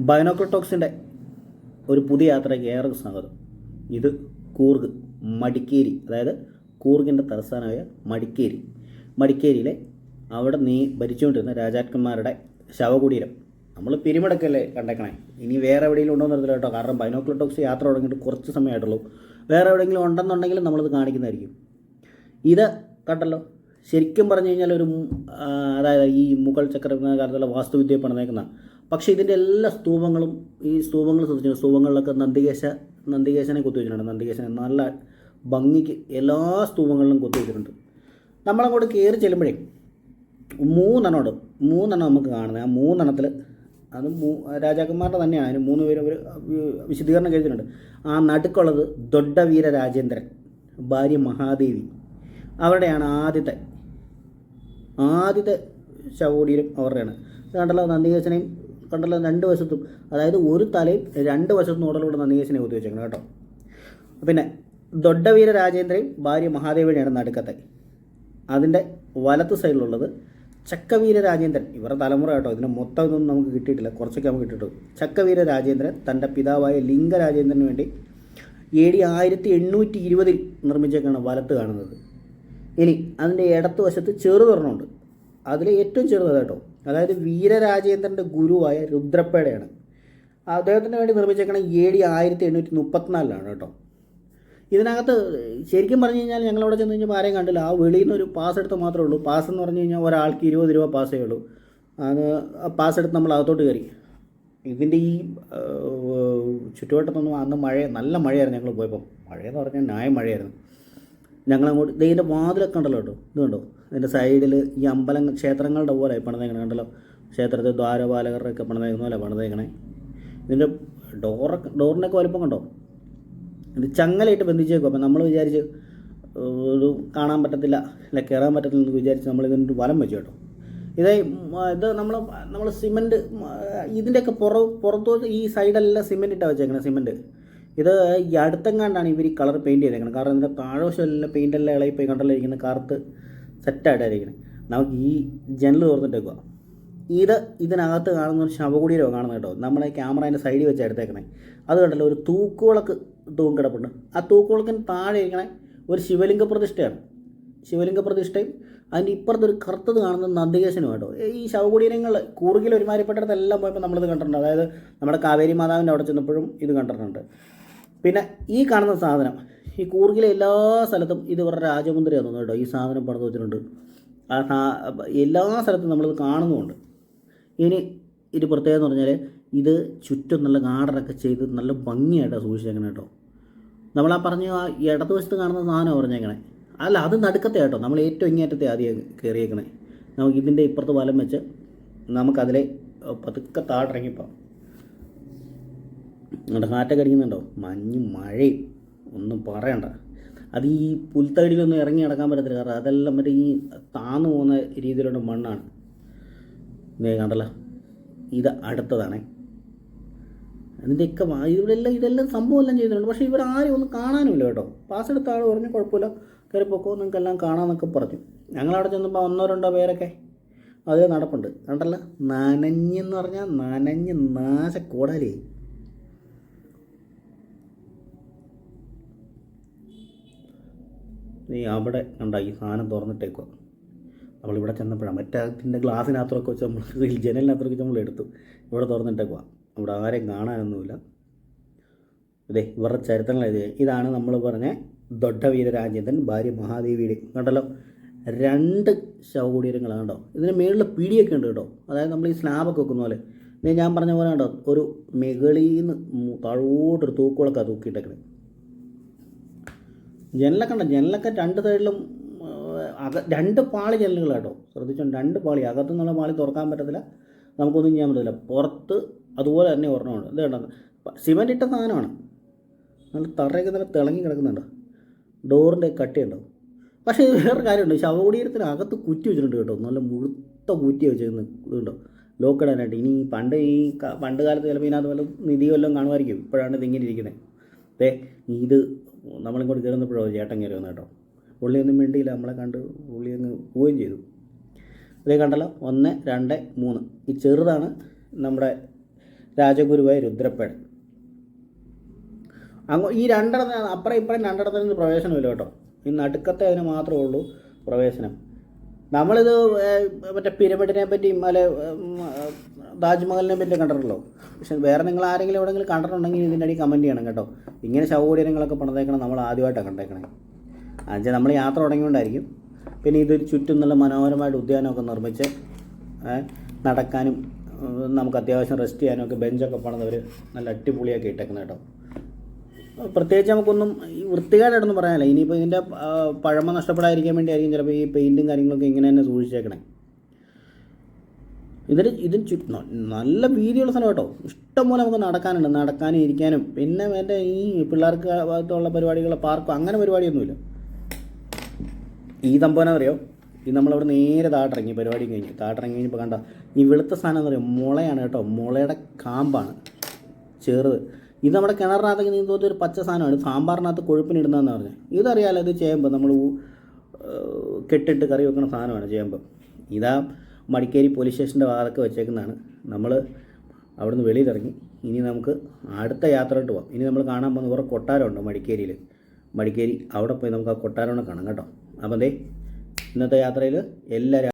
ബൈനോക്രോട്ടോക്സിന്റെ ഒരു പുതിയ യാത്രയ്ക്ക് ഏറെ സ്വാഗതം. ഇത് കൂർഗ് മടിക്കേരി അതായത് കൂർഗിന്റെ തലസ്ഥാനമായ മടിക്കേരി. മടിക്കേരിയിലെ അവിടെ നീ ഭരിച്ചുകൊണ്ടിരുന്ന രാജാക്കന്മാരുടെ ശവകുടീരം. നമ്മൾ പിരിമടക്കല്ലേ കണ്ടേക്കണേ? ഇനി വേറെ എവിടെയെങ്കിലും ഉണ്ടോ എന്നറിയില്ല കേട്ടോ. കാരണം ബൈനോക്ലോട്ടോക്സ് യാത്ര തുടങ്ങിയിട്ട് കുറച്ച് സമയമായിട്ടുള്ളൂ. വേറെ എവിടെയെങ്കിലും ഉണ്ടെന്നുണ്ടെങ്കിൽ നമ്മളത് കാണിക്കുന്നതായിരിക്കും. ഇത് കണ്ടല്ലോ. ശരിക്കും പറഞ്ഞു കഴിഞ്ഞാൽ ഒരു അതായത് ഈ മുഗൾ ചക്രവർത്തി കാലത്തുള്ള വാസ്തുവിദ്യ പണിതേക്കുന്ന പക്ഷേ ഇതിന്റെ എല്ലാ സ്തൂപങ്ങളും ഈ സ്തൂപങ്ങൾ ശ്രദ്ധിച്ചു. സ്തൂപങ്ങളിലൊക്കെ നന്ദികേശ നന്ദികേശനെ കുത്തിവെച്ചിട്ടുണ്ട് നന്ദികേശനെ നല്ല ഭംഗിക്ക് എല്ലാ സ്തൂപങ്ങളിലും കുത്തിവെച്ചിട്ടുണ്ട് നമ്മളങ്ങോട്ട് കയറി ചെല്ലുമ്പോഴേ മൂന്നെണ്ണം മൂന്നെണ്ണം നമുക്ക് കാണുന്നത്. ആ മൂന്നെണ്ണത്തിൽ അത് മൂ രാജാക്കന്മാരുടെ തന്നെയാണ്. അതിന് മൂന്ന് പേര് ഒരു വിശദീകരണം കഴിച്ചിട്ടുണ്ട് ആ നടുക്കുള്ളത് ദൊഡ്ഡവീര രാജേന്ദ്രൻ ഭാര്യ മഹാദേവി. അവരുടെയാണ് ആദ്യത്തെ ആദ്യത്തെ ശവകുടീരം അവരുടെയാണ്. കണ്ടല്ലോ നന്ദികേശനെയും കണ്ടല്ലോ രണ്ട് വശത്തും. അതായത് ഒരു തലയും രണ്ട് വശത്തും ഉടലൂടെ നന്ദികേശനെ വെച്ചേക്കണം കേട്ടോ. പിന്നെ ദൊഡ്ഡവീര രാജേന്ദ്രയും ഭാര്യ മഹാദേവിയുടെയാണ് നടുക്കത്തെ. അതിന്റെ വലത്ത് സൈഡിലുള്ളത് ചക്കവീര രാജേന്ദ്രൻ. ഇവരുടെ തലമുറ കേട്ടോ ഇതിന് മൊത്തം ഇതൊന്നും നമുക്ക് കിട്ടിയിട്ടില്ല. കുറച്ചൊക്കെ നമുക്ക് കിട്ടിയിട്ടു ചക്കവീര രാജേന്ദ്രൻ തന്റെ പിതാവായ ലിംഗരാജേന്ദ്രന് വേണ്ടി എ ഡി ആയിരത്തി എണ്ണൂറ്റി ഇരുപതിൽ നിർമ്മിച്ചേക്കാണ് വലത്ത് കാണുന്നത്. ഇനി അതിന്റെ ഇടത്ത് വശത്ത് ചെറുതൊരെണ്ണമുണ്ട്. അതിൽ ഏറ്റവും ചെറുത് കേട്ടോ അതായത് വീരരാജേന്ദ്രന്റെ ഗുരുവായ രുദ്രപ്പേടയാണ്. അദ്ദേഹത്തിന് വേണ്ടി നിർമ്മിച്ചേക്കണ എ ഡി ആയിരത്തി എണ്ണൂറ്റി മുപ്പത്തിനാലിലാണ് കേട്ടോ. ഇതിനകത്ത് ശരിക്കും പറഞ്ഞു കഴിഞ്ഞാൽ ഞങ്ങളവിടെ ചെന്ന് കഴിഞ്ഞപ്പോൾ ആരെയും കണ്ടില്ല. ആ വെളിയിൽ നിന്ന് ഒരു പാസ് എടുത്ത് മാത്രമേ ഉള്ളൂ. പാസ് എന്ന് പറഞ്ഞു കഴിഞ്ഞാൽ ഒരാൾക്ക് ഇരുപത് രൂപ പാസ്സേ ഉള്ളൂ. അത് പാസ് എടുത്ത് നമ്മൾ അകത്തോട്ട് കയറി. ഇതിന്റെ ഈ ചുറ്റുവട്ടത്തൊന്നും അന്ന് മഴ നല്ല മഴയായിരുന്നു ഞങ്ങൾ പോയപ്പോൾ മഴയെന്ന് പറഞ്ഞാൽ ന്യായം മഴയായിരുന്നു. ഞങ്ങളങ്ങോട്ട് ഇതിന്റെ വാതിലൊക്കെ ഉണ്ടല്ലോ കേട്ടോ. ഇത് ഇതിന്റെ സൈഡിൽ ഈ അമ്പലം ക്ഷേത്രങ്ങളുടെ പോലെ പണിതേക്കണേ കണ്ടല്ലോ? ക്ഷേത്രത്തിൽ ദ്വാരപാലകരുടെയൊക്കെ പണിതേക്കുന്ന പോലെ പണിതേക്കണേ. ഇതിന്റെ ഡോറൊക്കെ ഡോറിന്റെയൊക്കെ വലിപ്പം കണ്ടോ? ഇത് ചങ്ങലയിട്ട് ബന്ധിച്ചേക്കും. അപ്പം നമ്മൾ വിചാരിച്ച് ഒരു കാണാൻ പറ്റത്തില്ല അല്ല കയറാൻ പറ്റത്തില്ല എന്ന് വിചാരിച്ച് നമ്മൾ ഇതിന്റെ വലം വെച്ചു കേട്ടോ. ഇതേ ഇത് നമ്മൾ നമ്മൾ സിമന്റ് ഇതിന്റെയൊക്കെ പുറ പുറത്തോട്ട് ഈ സൈഡെല്ലാം സിമന്റ് ഇട്ടാണ് വെച്ചേക്കണേ സിമന്റ്. ഇത് ഈ അടുത്തെങ്ങാണ്ടാണ് ഇവർ ഈ കളർ പെയിന്റ് ചെയ്തേക്കുന്നത് കാരണം ഇതിന്റെ താഴോശമെല്ലാം പെയിന്റെല്ലാം ഇളകി പോയി കണ്ടല്ലോ ഇരിക്കുന്ന കറുത്ത് സെറ്റായിട്ടായിരിക്കുന്നത് നമുക്ക് ഈ ജനൽ തുറന്നിട്ടേക്കുക ഇത് ഇതിനകത്ത് കാണുന്ന ഒരു ശവകുടീരമാണ് കാണുന്നത് കേട്ടോ. നമ്മുടെ ക്യാമറേന്റെ സൈഡിൽ വെച്ച് എടുത്തേക്കണേ. അത് കണ്ടല്ലോ ഒരു തൂക്കുവിളക്ക് തൂങ്ങിക്കിടപ്പുണ്ട് ആ തൂക്കുവിളക്കിന് താഴെ ഇരിക്കണേ ഒരു ശിവലിംഗ പ്രതിഷ്ഠയാണ്. ശിവലിംഗ പ്രതിഷ്ഠയും അതിന്റെ ഇപ്പുറത്ത് ഒരു കറുത്തത് കാണുന്ന നന്ദികേശനും കേട്ടോ. ഈ ശവകുടീരങ്ങൾ കൂറുകിൽ ഒരുമാതിരിപ്പെട്ടിടത്തെല്ലാം പോയപ്പോൾ നമ്മളിത് കണ്ടിട്ടുണ്ട്. അതായത് നമ്മുടെ കാവേരി മാതാവിന്റെ അവിടെ ചെന്നപ്പോഴും ഇത് കണ്ടിട്ടുണ്ട്. പിന്നെ ഈ കാണുന്ന സാധനം ഈ കൂർഗിലെ എല്ലാ സ്ഥലത്തും ഇത് ഇവരുടെ രാജമുദ്രയാണ് തോന്നുന്നു കേട്ടോ. ഈ സാധനം പണിത് വെച്ചിട്ടുണ്ട്. ആ എല്ലാ സ്ഥലത്തും നമ്മളിത് കാണുന്നുമുണ്ട്. ഇനി ഇത് പ്രത്യേകത എന്ന് പറഞ്ഞാൽ ഇത് ചുറ്റും നല്ല ഗാർഡനൊക്കെ ചെയ്ത് നല്ല ഭംഗിയായിട്ടാണ് സൂക്ഷിച്ചേക്കണം കേട്ടോ. നമ്മൾ ആ പറഞ്ഞ ആ ഇടതുവശത്ത് കാണുന്ന സാധനം പറഞ്ഞേക്കണേ. അല്ല അത് നടുക്കത്തെ കേട്ടോ. നമ്മൾ ഏറ്റവും ഇങ്ങേറ്റത്തെ ആദ്യം കയറിയേക്കണേ. നമുക്ക് ഇതിന്റെ ഇപ്പുറത്ത് വലം വെച്ച് നമുക്കതിലെ പതുക്കെ പതുക്കെ ഇറങ്ങിപ്പോ. നമ്മുടെ കാറ്റൊക്കെ അടിക്കുന്നുണ്ടോ? മഞ്ഞും മഴയും. ഒന്നും പറയണ്ട. അത് ഈ പുൽത്തടിയിലൊന്നും ഇറങ്ങി നടക്കാൻ പറ്റത്തില്ല. കാരണം അതെല്ലാം മറ്റേ ഈ താന്നു പോകുന്ന രീതിയിലുള്ള മണ്ണാണ്. നീ കണ്ടല്ല? ഇത് അടുത്തതാണേ. അതിന്റെയൊക്കെ ഇവിടെല്ലാം ഇതെല്ലാം സംഭവം എല്ലാം ചെയ്തിട്ടുണ്ട് പക്ഷേ ഇവിടെ ആരും ഒന്നും കാണാനുമില്ല കേട്ടോ. പാസ് എടുത്ത ആൾ പറഞ്ഞു കുഴപ്പമില്ല. കയറി പൊക്കോ നിങ്ങൾക്ക് എല്ലാം കാണാമെന്നൊക്കെ പറഞ്ഞു. ഞങ്ങളവിടെ ചെന്നപ്പോൾ ഒന്നോ രണ്ടോ പേരൊക്കെ അതേ നടപ്പുണ്ട്. കണ്ടല്ല? നനഞ്ഞെന്ന് പറഞ്ഞാൽ നനഞ്ഞ് നാശക്കോടാലേ നീ അവിടെ കണ്ട ഈ സാധനം തുറന്നിട്ടേക്കുക നമ്മളിവിടെ ചെന്നപ്പോഴാണ് മറ്റേ അതിന്റെ ഗ്ലാസ്സിനകത്തൊക്കെ വെച്ച് നമ്മൾ ജനലിനകത്തൊക്കെ വെച്ച് നമ്മൾ എടുത്തു. ഇവിടെ തുറന്നിട്ടേക്കുക അവിടെ ആരെയും കാണാനൊന്നുമില്ല. അതെ ഇവരുടെ ചരിത്രങ്ങൾ എഴുതിയ ഇതാണ് നമ്മൾ പറഞ്ഞ ദൊഡ്ഡവീര രാജേന്ദ്രൻ ഭാര്യ മഹാദേവിയുടെ. കണ്ടല്ലോ? രണ്ട് ശവകുടീരങ്ങളാണ് കേട്ടോ ഇതിന് മേളിൽ പിടിയൊക്കെ ഉണ്ട് കേട്ടോ. അതായത് നമ്മൾ ഈ സ്ലാബൊക്കെ വെക്കുന്ന പോലെ. ഞാൻ പറഞ്ഞ പോലെ കേട്ടോ ഒരു മെകളിന്ന് താഴോട്ടൊരു തൂക്കുകളൊക്കെ തൂക്കിയിട്ടേക്കണേ. ജനലൊക്കെ ഉണ്ട്. ജനലൊക്കെ രണ്ട് സൈഡിലും അക രണ്ട് പാളി ജനലുകൾ കേട്ടോ. ശ്രദ്ധിച്ചോ രണ്ട് പാളി. അകത്തു നിന്നുള്ള പാളി തുറക്കാൻ പറ്റത്തില്ല. നമുക്കൊന്നും ചെയ്യാൻ പറ്റത്തില്ല. പുറത്ത് അതുപോലെ തന്നെ ഒരെണ്ണമുണ്ട് ഇത് കേട്ടോ സിമെന്റ് ഇട്ട സാധനമാണ്. നല്ല തറയൊക്കെ നല്ല തിളങ്ങി കിടക്കുന്നുണ്ട്. ഡോറിന്റെ കട്ടിയുണ്ടാവും പക്ഷേ ഇത് വേറെ കാര്യമുണ്ട്. ശവകുടീരത്തിന് അകത്ത് കുറ്റി വെച്ചിട്ടുണ്ട് കേട്ടോ. നല്ല മുഴുത്ത കുറ്റി വെച്ചിരുന്നു ഇതുണ്ടോ? ലോക്ക് ഇടാനായിട്ട്. ഇനി പണ്ട് ഈ പണ്ട് കാലത്ത് ചിലപ്പോൾ ഇതിനകത്ത് വല്ല നിധി വല്ലതും കാണുമായിരിക്കും. ഇപ്പോഴാണ് ഇതിങ്ങനെ ഇരിക്കുന്നത് ദേ ഇത് നമ്മളിങ്ങോട്ട് കയറുന്നപ്പോഴോ ചേട്ടൻ കയറി വന്നു കേട്ടോ. പുള്ളിയൊന്നും വേണ്ടിയില്ല നമ്മളെ കണ്ട് പുള്ളി അങ്ങ് പോവുകയും ചെയ്തു. അതേ കണ്ടല്ലോ? ഒന്ന് രണ്ട് മൂന്ന്. ഈ ചെറുതാണ് നമ്മുടെ രാജഗുരുവായ രുദ്രപ്പേട് അങ്ങോ ഈ രണ്ടിടത്ത് അപ്പുറം ഇപ്പുറം രണ്ടിടത്തിന് പ്രവേശനമില്ല കേട്ടോ. ഈ നടുക്കത്തെ അതിന് മാത്രമേ ഉള്ളൂ പ്രവേശനം. നമ്മളിത് മറ്റേ പിരമിഡിനെ പറ്റിയും അല്ലെ താജ്മഹലിനെ പറ്റി കണ്ടിട്ടുള്ളൂ പക്ഷെ വേറെ നിങ്ങൾ ആരെങ്കിലും എവിടെയെങ്കിലും കണ്ടിട്ടുണ്ടെങ്കിൽ ഇതിന്റെ അടി കമന്റ് ചെയ്യണം കേട്ടോ. ഇങ്ങനെ ശവകുടീരങ്ങളൊക്കെ പണിതേക്കണം നമ്മൾ ആദ്യമായിട്ടാണ് കണ്ടേക്കണേ. എന്നുവെച്ചാൽ നമ്മൾ യാത്ര തുടങ്ങിയോണ്ടായിരിക്കും പിന്നെ ഇതൊരു ചുറ്റും നല്ല മനോഹരമായിട്ട് ഉദ്യാനമൊക്കെ നിർമ്മിച്ച് നടക്കാനും നമുക്ക് അത്യാവശ്യം റെസ്റ്റ് ചെയ്യാനും ഒക്കെ ബെഞ്ചൊക്കെ പണിതവർ നല്ല അടിപൊളിയാക്കി ഇട്ടേക്കുന്നത് കേട്ടോ. പ്രത്യേകിച്ച് നമുക്കൊന്നും ഈ വൃത്തികേടായിട്ടൊന്നും പറയാനില്ല. ഇനിയിപ്പോൾ ഇതിന്റെ പഴമ നഷ്ടപ്പെടാതിരിക്കാൻ വേണ്ടിയായിരിക്കും ചിലപ്പോൾ ഈ പെയിന്റും കാര്യങ്ങളൊക്കെ ഇങ്ങനെ തന്നെ സൂക്ഷിച്ചേക്കണേ. ഇതിന് ഇതിന് ചു നല്ല വീതിയുള്ള സ്ഥലം കേട്ടോ. ഇഷ്ടംപോലെ നമുക്ക് നടക്കാനുണ്ട്. നടക്കാനും ഇരിക്കാനും. പിന്നെ എന്റെ ഈ പിള്ളേർക്ക് ഭാഗത്തുള്ള പരിപാടികൾ പാർക്കും അങ്ങനെ പരിപാടിയൊന്നുമില്ല. ഈ തമ്പോനെ അറിയോ? ഈ നമ്മളവിടെ നേരെ താട്ടിറങ്ങി പരിപാടി കഴിഞ്ഞ്. താട്ടിറങ്ങി കഴിഞ്ഞപ്പോൾ കണ്ട ഈ വെളുത്ത സാധനം എന്ന് പറയും മുളയാണ് കേട്ടോ. മുളയുടെ കാമ്പാണ്. ചെറുത്. ഇത് നമ്മുടെ കിണറിനകത്തേക്ക് നീ തോന്നിയ ഒരു പച്ച സാധനമാണ്. സാമ്പാറിനകത്ത് കൊഴുപ്പിനിടുന്നതെന്ന് പറഞ്ഞത് ഇതറിയാലോ ഇത് ചേമ്പ്. നമ്മൾ കെട്ടിട്ട് കറി വെക്കുന്ന സാധനമാണ് ചേമ്പ്. ഇതാ മടിക്കേരി പോലീസ് സ്റ്റേഷന്റെ വാതൊക്കെ വെച്ചേക്കുന്നതാണ്. നമ്മൾ അവിടുന്ന് വെളിയിലിറങ്ങി. ഇനി നമുക്ക് അടുത്ത യാത്രയിട്ട് പോകാം ഇനി നമ്മൾ കാണാൻ പോകുന്ന കുറേ കൊട്ടാരമുണ്ട് മടിക്കേരിയിൽ മടിക്കേരി അവിടെ പോയി നമുക്ക് ആ കൊട്ടാരമൊക്കെ കാണാം കേട്ടോ. അപ്പം ദേ ഇന്നത്തെ യാത്രയിൽ എല്ലാവരും